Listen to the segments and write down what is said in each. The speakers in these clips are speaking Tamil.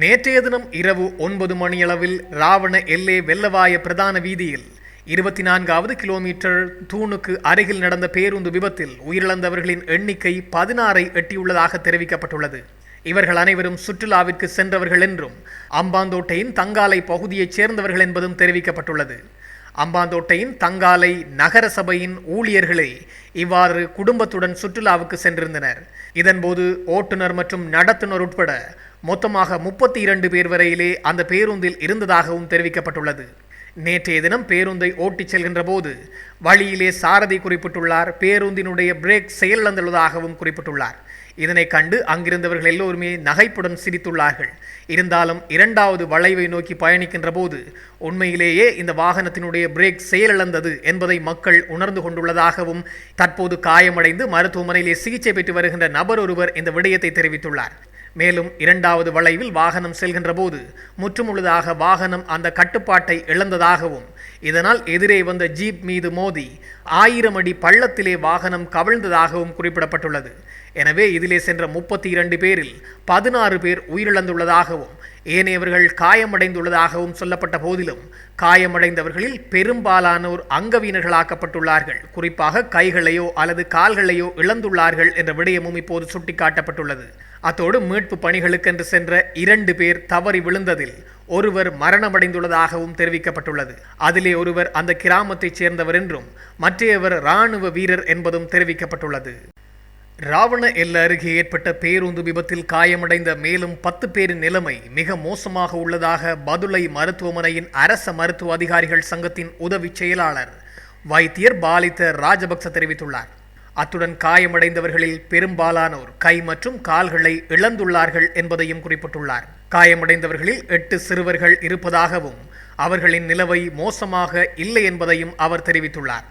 நேற்றைய தினம் இரவு ஒன்பது மணியளவில் ராவண எல்லே வெள்ளவாய பிரதான வீதியில் இருபத்தி நான்காவது கிலோமீட்டர் தூணுக்கு அருகில் நடந்த பேருந்து விபத்தில் உயிரிழந்தவர்களின் எண்ணிக்கை பதினாறை எட்டியுள்ளதாக தெரிவிக்கப்பட்டுள்ளது. இவர்கள் அனைவரும் சுற்றுலாவிற்கு சென்றவர்கள் என்றும் அம்பாந்தோட்டையின் தங்காலை பகுதியைச் சேர்ந்தவர்கள் என்பதும் தெரிவிக்கப்பட்டுள்ளது. அம்பாந்தோட்டையின் தங்காலை நகர சபையின் ஊழியர்களே இவ்வாறு குடும்பத்துடன் சுற்றுலாவுக்கு சென்றிருந்தனர். இதன்போது ஓட்டுநர் மற்றும் நடத்துனர் உட்பட மொத்தமாக முப்பத்தி இரண்டு பேர் வரையிலே அந்த பேருந்தில் இருந்ததாகவும் தெரிவிக்கப்பட்டுள்ளது. நேற்றைய தினம் பேருந்தை ஓட்டிச் செல்கின்ற போது வழியிலே சாரதி குறிப்பிட்டுள்ளார் பேருந்தினுடைய பிரேக் செயலிழந்துள்ளதாகவும் குறிப்பிட்டுள்ளார். இதனை கண்டு அங்கிருந்தவர்கள் எல்லோருமே நகைப்புடன் சிரித்துள்ளார்கள். இருந்தாலும் இரண்டாவது வளைவை நோக்கி பயணிக்கின்ற போது உண்மையிலேயே இந்த வாகனத்தினுடைய பிரேக் செயலிழந்தது என்பதை மக்கள் உணர்ந்து கொண்டுள்ளதாகவும் தற்போது காயமடைந்து மருத்துவமனையிலே சிகிச்சை பெற்று வருகின்ற நபர் ஒருவர் இந்த விடயத்தை தெரிவித்துள்ளார். மேலும் இரண்டாவது வளைவில் வாகனம் செல்கின்ற போது முற்றுமுழுதாக வாகனம் அந்த கட்டுப்பாட்டை இழந்ததாகவும் இதனால் எதிரே வந்த ஜீப் மீது மோதி ஆயிரம் அடி பள்ளத்திலே வாகனம் கவிழ்ந்ததாகவும் குறிப்பிடப்பட்டுள்ளது. எனவே இதிலே சென்ற முப்பத்தி இரண்டு பேரில் பதினாறு பேர் உயிரிழந்துள்ளதாகவும் ஏனையவர்கள் காயமடைந்துள்ளதாகவும் சொல்லப்பட்ட போதிலும் காயமடைந்தவர்களில் பெரும்பாலானோர் அங்கவீனர்களாக்கப்பட்டுள்ளார்கள். குறிப்பாக கைகளையோ அல்லது கால்களையோ இழந்துள்ளார்கள் என்ற விடயமும் இப்போது சுட்டிக்காட்டப்பட்டுள்ளது. அத்தோடு மீட்பு பணிகளுக்கென்று சென்ற இரண்டு பேர் தவறி விழுந்ததில் ஒருவர் மரணமடைந்துள்ளதாகவும் தெரிவிக்கப்பட்டுள்ளது. அதிலே ஒருவர் அந்த கிராமத்தைச் சேர்ந்தவர் என்றும் மற்றையவர் இராணுவ வீரர் என்பதும் தெரிவிக்கப்பட்டுள்ளது. ராவண எல்ல அருகே ஏற்பட்ட பேருந்து விபத்தில் காயமடைந்த மேலும் பத்து பேரின் நிலைமை மிக மோசமாக உள்ளதாக பதுளை மருத்துவமனையின் அரச மருத்துவ அதிகாரிகள் சங்கத்தின் உதவி செயலாளர் வைத்தியர் பாலித்த ராஜபக்ச தெரிவித்துள்ளார். அத்துடன் காயமடைந்தவர்களில் பெரும்பாலானோர் கை மற்றும் கால்களை இழந்துள்ளார்கள் என்பதையும் குறிப்பிட்டுள்ளார். காயமடைந்தவர்களில் எட்டு சிறுவர்கள் இருப்பதாகவும் அவர்களின் நிலவை மோசமாக இல்லை என்பதையும் அவர் தெரிவித்துள்ளார்.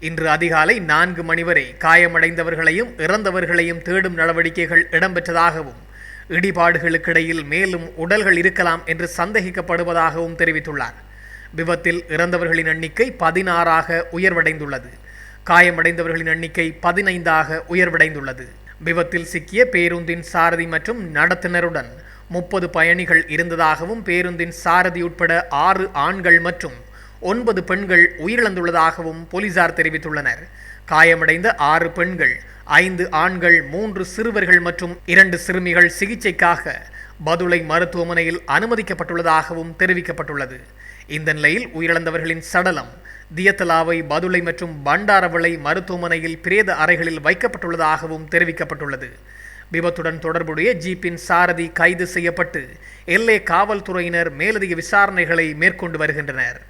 இன்று அதிகாலை நான்கு மணி வரை காயமடைந்தவர்களையும் இறந்தவர்களையும் தேடும் நடவடிக்கைகள் இடம்பெற்றதாகவும் இடிபாடுகளுக்கிடையில் மேலும் உடல்கள் இருக்கலாம் என்று சந்தேகிக்கப்படுவதாகவும் தெரிவித்துள்ளார். விபத்தில் இறந்தவர்களின் எண்ணிக்கை பதினாறாக உயர்வடைந்துள்ளது. காயமடைந்தவர்களின் எண்ணிக்கை பதினைந்தாக உயர்வடைந்துள்ளது. விபத்தில் சிக்கிய பேருந்தின் சாரதி மற்றும் நடத்துனருடன் முப்பது பயணிகள் இருந்ததாகவும் பேருந்தின் சாரதி உட்பட ஆறு ஆண்கள் மற்றும் ஒன்பது பெண்கள் உயிரிழந்துள்ளதாகவும் போலீசார் தெரிவித்துள்ளனர். காயமடைந்த ஆறு பெண்கள் ஐந்து ஆண்கள் மூன்று சிறுவர்கள் மற்றும் இரண்டு சிறுமிகள் சிகிச்சைக்காக பதுளை மருத்துவமனையில் அனுமதிக்கப்பட்டுள்ளதாகவும் தெரிவிக்கப்பட்டுள்ளது. இந்த நிலையில் உயிரிழந்தவர்களின் சடலம் தியத்தலாவை பதுளை மற்றும் பண்டாரவளை மருத்துவமனையில் பிரேத அறைகளில் வைக்கப்பட்டுள்ளதாகவும் தெரிவிக்கப்பட்டுள்ளது. விபத்துடன் தொடர்புடைய ஜீப்பின் சாரதி கைது செய்யப்பட்டு எல்லை காவல்துறையினர் மேலதிக விசாரணைகளை மேற்கொண்டு வருகின்றனர்.